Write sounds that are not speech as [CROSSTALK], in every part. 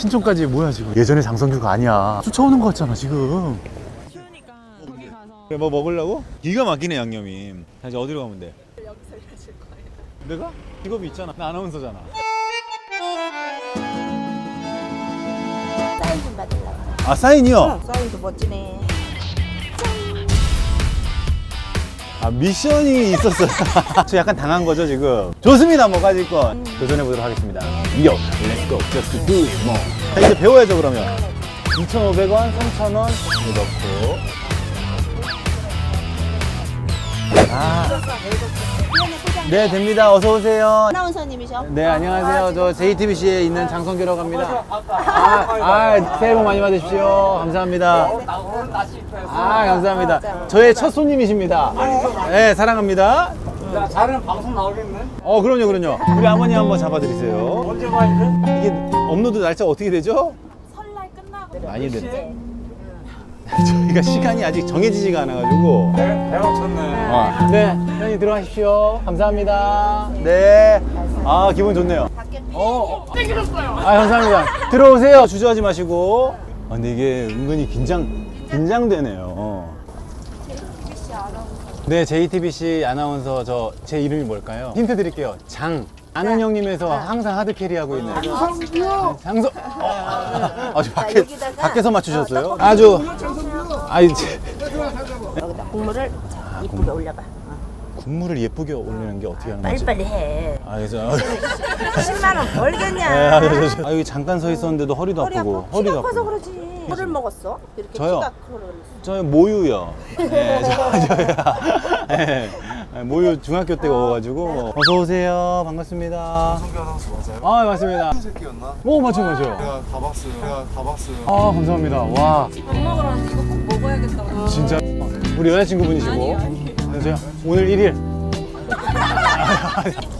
신촌까지 뭐야 지금 예전에 장성규가 아니야 쫓아오는 거 같잖아 지금 추우니까 거기 가서 그래 뭐 먹으려고? 기가 막히네 양념이 자 이제 어디로 가면 돼? 여기서 일하실 거예요. 내가? 직업이 있잖아 나 아나운서잖아 사인 좀 받으려고. 아 사인이요? 사인도 멋지네. 아 미션이 있었어요. [LAUGHS] 저 약간 당한 거죠 지금? 좋습니다 뭐 가질 건. 도전해 보도록 하겠습니다. Yo, let's go, just do it more. 자 이제 배워야죠 그러면. 2,500원, 3,000원. 넣고 아, 네 됩니다. 어서 오세요. 아나운서님이셔? 네 안녕하세요. 저 JTBC에 있는 장성규라고 합니다. 아, 아 새해 복 많이 받으십시오. 감사합니다. 아 감사합니다. 저의 첫 손님이십니다. 네. 사랑합니다. 다른 방송 나오겠네? 어 그럼요 그럼요. 우리 아버님 한번 잡아드리세요. 언제 와 있는? 이게 업로드 날짜 어떻게 되죠? 설날 끝나고 많이 됐 [LAUGHS] 저희가 시간이 아직 정해지지가 않아가지고 배가 쳤네. 어. 네 형님 들어가십시오 감사합니다 네아 기분 좋네요 밖에 어, 아 감사합니다. 들어오세요. 주저하지 마시고. 아, 근데 이게 은근히 긴장 긴장되네요. 네, JTBC 아나운서 저 제 이름이 뭘까요? 힌트 드릴게요. 장. 아는 형님에서 항상 하드 캐리 하고 있는 장성. 어, 아주 밖에 여기다가 밖에서 맞추셨어요? 어, 떡볶이 아주 아이 제- 여기다 국물을 자, 이쁘게 올려봐. 어. 국물을 예쁘게 올리는 게 어떻게 하는 거지? 빨리빨리 해. 아, 그래서 [LAUGHS] 10만 원 네, 아, 벌겠냐? 저, 저, 저. 아, 여기 잠깐 서 있었는데도 허리도 허리 아프고 아파. 키가 커서 아프고. 그러지. 뭐를 먹었어? 이렇게 저요? 키가 커서. 저 모유요. 네, [LAUGHS] 저, 저요. 네, [LAUGHS] 모유 중학교 때 먹어가지고. 어서 오세요. 반갑습니다. 성규 아나운서 맞아요? 아, 맞습니다. 새끼였나? 오, 맞죠, 맞죠. 내가 다 봤어요. 내가 다 봤어요. 아, 감사합니다. 와, 밥 먹으라는데 이거 꼭 먹어야겠다고. 진짜. 우리 여자친구분이시고. 아니, 아니. 네, 제가 오늘 1일. [LAUGHS]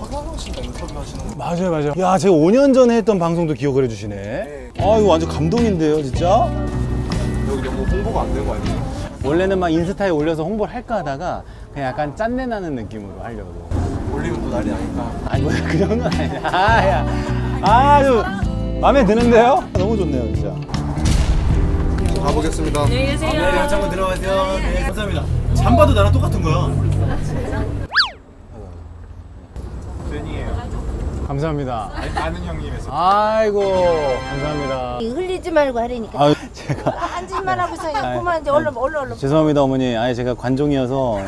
화장하신다 인터뷰 하시는 거. 맞아요, 맞아요. 야, 제가 5년 전에 했던 방송도 기억을 해주시네. 아, 이거 완전 감동인데요, 진짜? 여기 너무 홍보가 안 된 거 아니에요? 원래는 막 인스타에 올려서 홍보를 할까 하다가 그냥 약간 짠내 나는 느낌으로 하려고. 올리면 또 난리 나니까. 아니 뭐그 정도는 아니야. 아, 야. 아주 마음에 드는데요? 너무 좋네요, 진짜. 가보겠습니다. 안녕히 계세요. 네, 한번 들어가세요. 네, 감사합니다. 잠바도 나랑 똑같은 거야. 팬이에요. 감사합니다. 아는 형님에서. 아이고, 감사합니다. 흘리지 말고 하려니까. 아, 제가 앉을만 하고서 그만 이제 얼른 얼른 얼른. 죄송합니다, 어머니. 아니 제가 관종이어서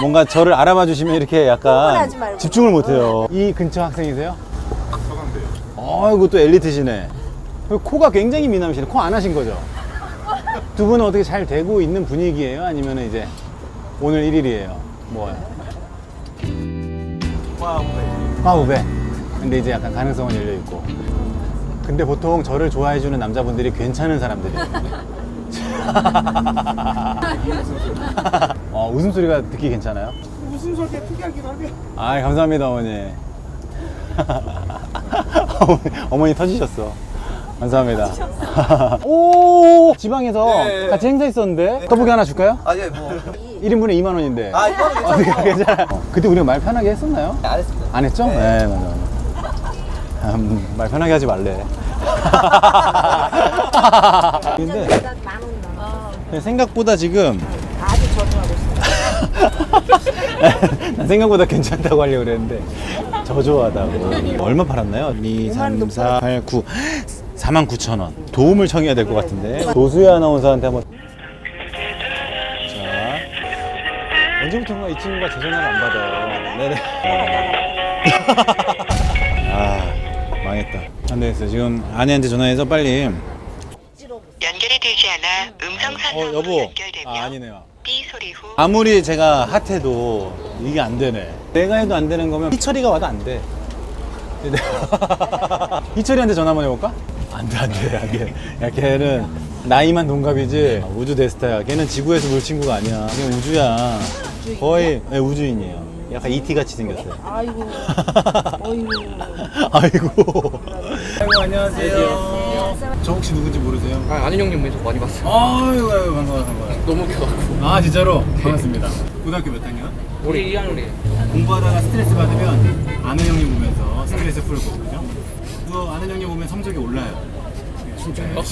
뭔가 저를 알아봐 주시면 이렇게 약간 흥분하지 말고. 집중을 못 해요. 이 근처 학생이세요? 서강대요. 아이고 또 엘리트시네. 그리고 코가 굉장히 미남이시네. 코 안 하신 거죠? 두 분은 어떻게 잘 되고 있는 분위기예요? 아니면 이제 오늘 1일이에요? 뭐요? 화후배. 근데 이제 약간 가능성은 열려 있고. 근데 보통 저를 좋아해 주는 남자분들이 괜찮은 사람들이에요. [LAUGHS] 어, 웃음소리가 듣기 괜찮아요? 웃음소리가 특이하긴 하네. 아 감사합니다 어머니. 어머니, [LAUGHS] 어머니 터지셨어. 감사합니다. 오 지방에서 네. 같이 행사 있었는데 떡볶이 하나 줄까요? 아니 뭐. 1인분에 2만 원인데. 아 이거는 어떻게 괜찮아요? 그때 우리가 말 편하게 했었나요? 안 했습니다. 안 했죠? 네, 맞아. 맞아. 음, 말 편하게 하지 말래. [LAUGHS] 근데 생각보다 지금 아주 저조하고 있어. [LAUGHS] 난 생각보다 괜찮다고 하려고 그랬는데 저조하다고. 얼마 팔았나요? 2, 3, 4, 8, 9 4만 9천 원. 도움을 청해야 될 것 같은데. 노수혜 아나운서한테 한번. 자. 언제부턴가 이 친구가 제 전화를 안 받아요. 네네. 아 [LAUGHS] 망했다 안 되겠어 지금 아내한테 전화해서 빨리 연결이 되지 않아 음성 어 여보 연결되며 아 아니네요 삐 소리 후 아무리 제가 핫해도 이게 안 되네. 내가 해도 안 되는 거면 희철이가 와도 안 돼. [LAUGHS] 희철이한테 전화 한번 해볼까? 안 돼, 안 돼, 안 돼. 야, 걔는 나이만 동갑이지 우주 대스타야. 걔는 지구에서 놀 친구가 아니야. 그냥 우주야. 거의 네, 우주인이에요. 약간 ET 같이 생겼어요. 아이고. 어이구. [LAUGHS] 아이고. 아이고, 안녕하세요. 저 혹시 누군지 모르세요? 아, 아는 형님 계속 많이 봤어요. 아이고, 아이고, 반가워요, 반가워요. 너무 웃겨갖고. 아, 진짜로? 반갑습니다. 고등학교 몇 학년? 우리 2학년이에요. 공부하다가 스트레스 받으면 아는 형님 보면서 스트레스 풀고 그죠? 또 아는 형님 보면 성적이 올라요. 진짜요? [LAUGHS]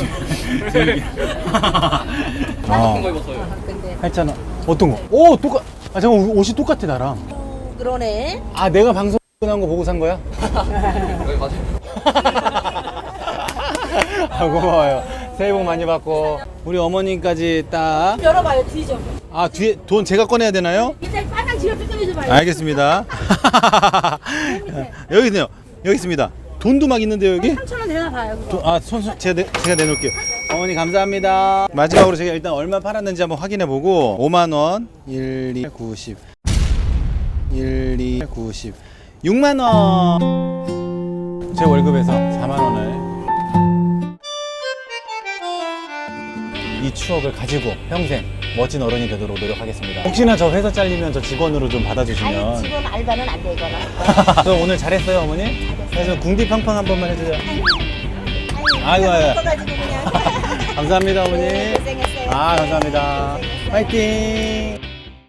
어, 거 입었어요. 근데 8,000원. 어떤 거? 오, 똑같, 아, 잠깐 옷이 똑같아, 나랑. 그러네. 아, 내가 방송 나온 거 보고 산 거야? 여기 맞아요. [LAUGHS] 아, 고마워요. 새해 복 많이 받고. 우리 어머님까지 딱. 열어봐요, 뒤 좀. 아, 뒤에 돈 제가 꺼내야 되나요? 밑에 바닥 지어 뜯어내지 말고. 알겠습니다. [LAUGHS] 여기 있네요. 여기 있습니다. 돈도 막 있는데 여기? 3,000원 되나 봐요, 그거. 돈- 아, 손수 제가 내, 제가 내놓을게요. 어머니 감사합니다. 마지막으로 제가 일단 얼마 팔았는지 한번 확인해 보고 5만 원, 1, 2, 90, 1, 2, 90, 6만 원. 제 월급에서 4만 원을 이 추억을 가지고 평생 멋진 어른이 되도록 노력하겠습니다. 혹시나 저 회사 잘리면 저 직원으로 좀 아니, 받아주시면. 지금 알바는 안 되거나. [LAUGHS] 저 오늘 잘했어요, 어머니? 그래서 궁디팡팡 한 번만 해주세요. 아이고, 아이고. [LAUGHS] 감사합니다, 어머니. 고생했어요. 아, 감사합니다. 파이팅!